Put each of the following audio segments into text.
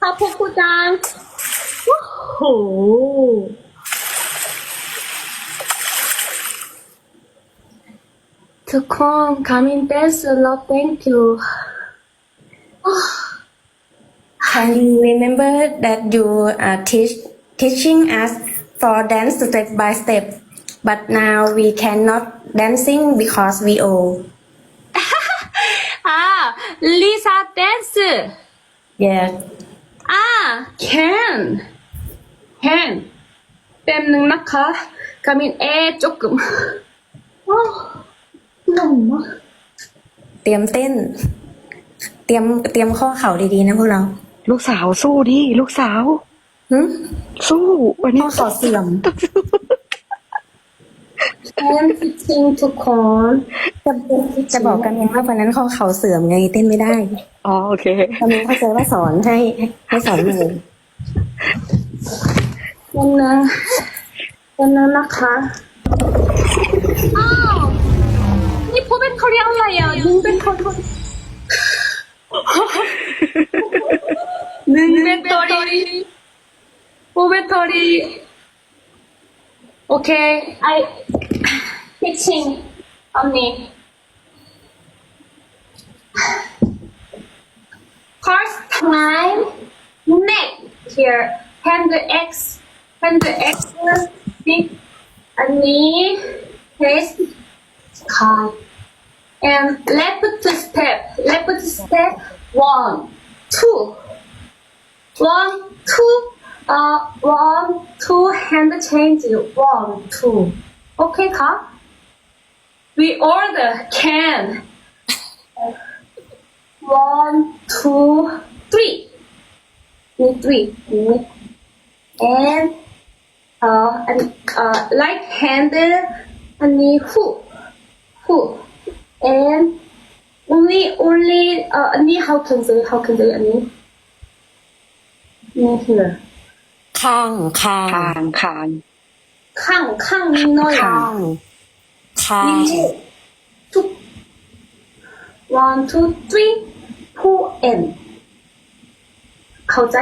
사포구장 호호 두콘 가민 댄스 love thank you I remember that you are teach teaching us for dance step by step, but now we cannot dancing because we old. 아 리사 댄스 Yeah. 아 can can แป๊บนึงนะคะ coming 에 조금 어 너무 เตรียมเต้น เตรียมเตรียมข้อเข่าดีๆนะพวกเรา ลูกสาวสู้ดิลูกสาว หึสู้วันนี้ข้อเข่าเสื่อม can teaching ทุกคนจะจะบอกกันเองว่าวันนั้นข้อเข่าเสื่อมไงเต้นไม่ได้ อ๋อโอเคตอนนี้เข้าใจว่าสอนให้ให้สอนเลยวันนึงวันนึงนะคะอ้าวนี่พเป็นเขาเรียกอะไรอะยิงเป็นคนหนึ่งเบตเตอรี่ secretary. Okay, I pitching on me. First time next here. Hand the X, Hand the X, big, On me. chest, calf. And left step, left step, one, two, one, two uh one two hand change one two. Okay ค่ะ we order can. One two three. three. And uh and uh right hand and hook hook and only only uh how can say how can say knee knee here ข้างข้าง คางคาง ข้างข้างนี้น้อย ข้างข้าง นี่ two one two three pull in เข้าใจ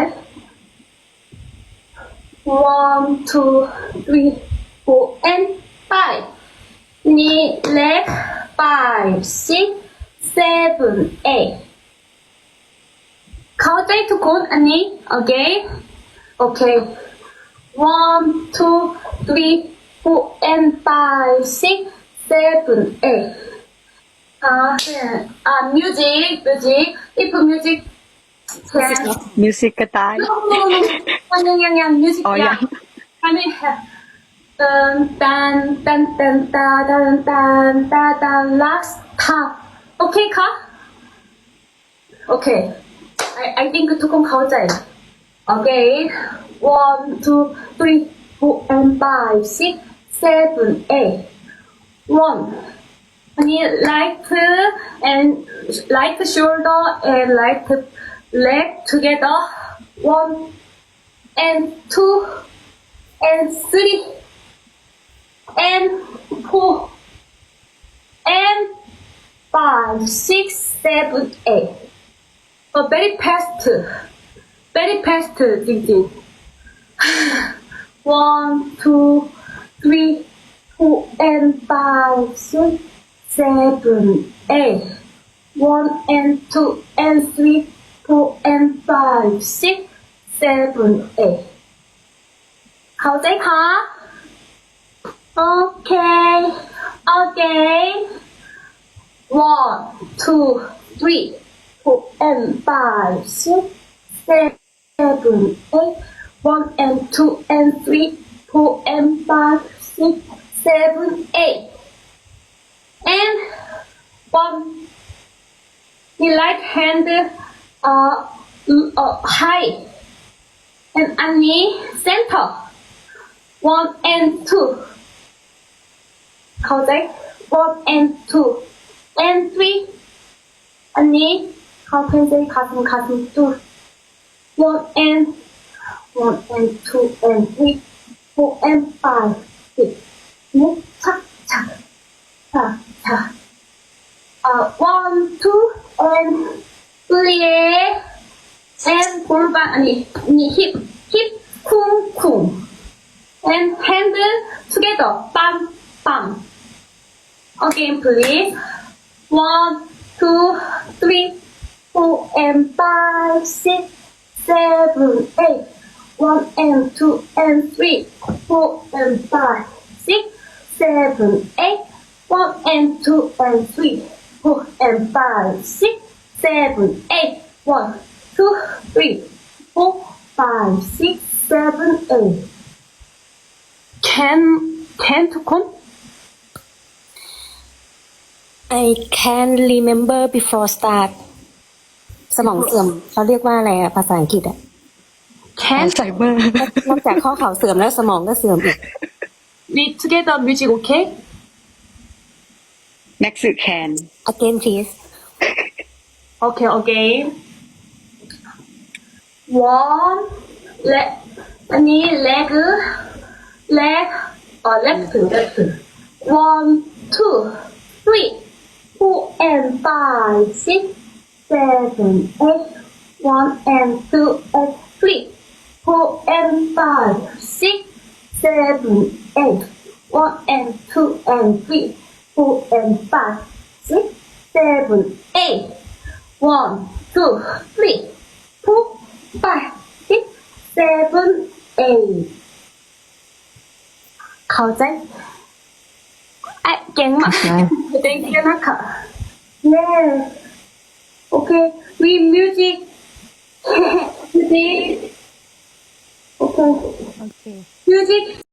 one two three four and five นี่ left five six seven eight เข้าใจทุกคนอันนี้ okay Okay. One, two, three, four, and five, six, seven, eight. Ah, uh, music, music, if music. Can... Music ka tayo. No, no, no. Yan, yan, yan. Music, oh, yeah. yeah. I mean, dun, um, dun, dun, dun, da, dun, dun, last time. Okay, ka? Okay. I, I think 조금 가오자이. Okay, one, two, three, four, and five, six, seven, eight. One. Knee like and like shoulder and like leg together. One and two and three and four and five, six, seven, eight. A very fast very fast จริงๆ one two three four and five six seven eight one and two and three four and five six seven eight เข้าใจคะโอเค โอเค one two three four and five six seven seven, eight, one and two and three, four and five, six, seven, eight, and one. The right hand uh, uh, high and a knee center. One and two. How Correct. One and two. And three. A knee. Compensate, cutting, cutting, two one M, one M, two M, three, four M, five, six. Move, cha, cha, cha, cha. Uh, one, two, and three, and 골반 아니, 아니 hip, hip, 쿵, 쿵. And hand together, bam, bam. Again, please. One, two, three, four, and five, six seven, eight, one and two and three, four and five, six, seven, eight, one and two and three, four and five, six, seven, eight, one, two, three, four, five, six, seven, eight. Can can to come? I can't remember before start. สมองเสื่อมเขาเรียกว่าอะไรอะภาษาอังกฤษอะ can ไซเบอร์นอกจากข้อเข่าเสื่อมแล้วสมองก็เสื่อมอีก read together music okay แม็กซ์แคน again please okay again one leg อันนี้ leg leg เอ่อ left left one two three four and five six seven, eight, one and two and three, four and five, six, seven, eight, one and two and three, four and five, six, seven, eight, one, two, three, four, five, six, seven, eight. 猴仔，哎，勁啊！你叫乜球？Yeah. okay we music. Music okay. Music